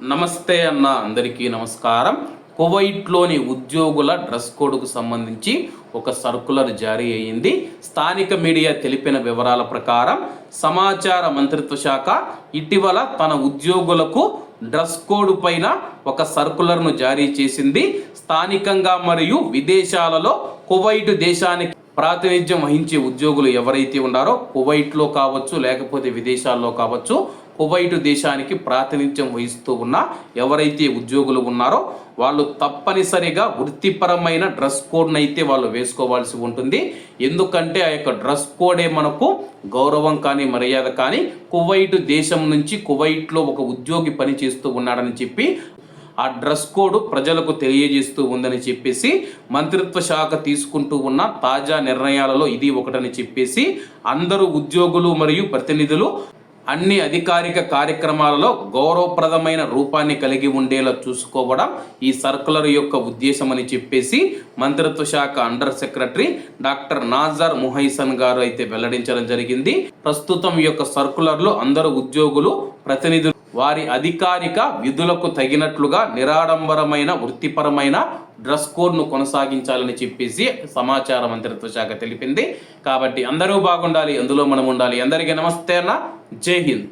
నమస్తే అన్న అందరికీ నమస్కారం. కువైట్లోని ఉద్యోగుల డ్రెస్ కోడ్కు సంబంధించి ఒక సర్కులర్ జారీ అయింది స్థానిక మీడియా తెలిపిన వివరాల ప్రకారం సమాచార మంత్రిత్వ శాఖ ఇటీవల తన ఉద్యోగులకు డ్రెస్ కోడ్ పైన ఒక సర్కులర్ను జారీ చేసింది. స్థానికంగా మరియు విదేశాలలో కువైట్ దేశానికి ప్రాతినిధ్యం వహించే ఉద్యోగులు ఎవరైతే ఉన్నారో కువైట్లో కావచ్చు లేకపోతే విదేశాల్లో కావచ్చు కువైటు దేశానికి ప్రాతినిధ్యం వహిస్తూ ఉన్న ఎవరైతే ఉద్యోగులు ఉన్నారో వాళ్ళు తప్పనిసరిగా వృత్తిపరమైన డ్రెస్ కోడ్ని అయితే వాళ్ళు వేసుకోవాల్సి ఉంటుంది. ఎందుకంటే ఆ యొక్క డ్రెస్ కోడే మనకు గౌరవం కానీ మర్యాద కానీ కువైట్ దేశం నుంచి కువైట్లో ఒక ఉద్యోగి పనిచేస్తూ ఉన్నాడని చెప్పి ఆ డ్రెస్ కోడ్ ప్రజలకు తెలియజేస్తూ ఉందని చెప్పేసి మంత్రిత్వ శాఖ తీసుకుంటూ ఉన్న తాజా నిర్ణయాలలో ఇది ఒకటని చెప్పేసి అందరూ ఉద్యోగులు మరియు ప్రతినిధులు అన్ని అధికారిక కార్యక్రమాలలో గౌరవప్రదమైన రూపాన్ని కలిగి ఉండేలా చూసుకోవడం ఈ సర్కులర్ యొక్క ఉద్దేశం అని చెప్పేసి మంత్రిత్వ శాఖ under secretary doctor Nazar Muhaisen గారు అయితే వెల్లడించడం జరిగింది. ప్రస్తుతం యొక్క సర్కులర్లో అందరు ఉద్యోగులు ప్రతినిధులు వారి అధికారిక విధులకు తగినట్లుగా నిరాడంబరమైన వృత్తిపరమైన డ్రెస్ కోడ్ను కొనసాగించాలని చెప్పేసి సమాచార మంత్రిత్వ శాఖ తెలిపింది. కాబట్టి అందరూ బాగుండాలి అందులో మనం ఉండాలి అందరికీ నమస్తే అన్న. జై హింద్.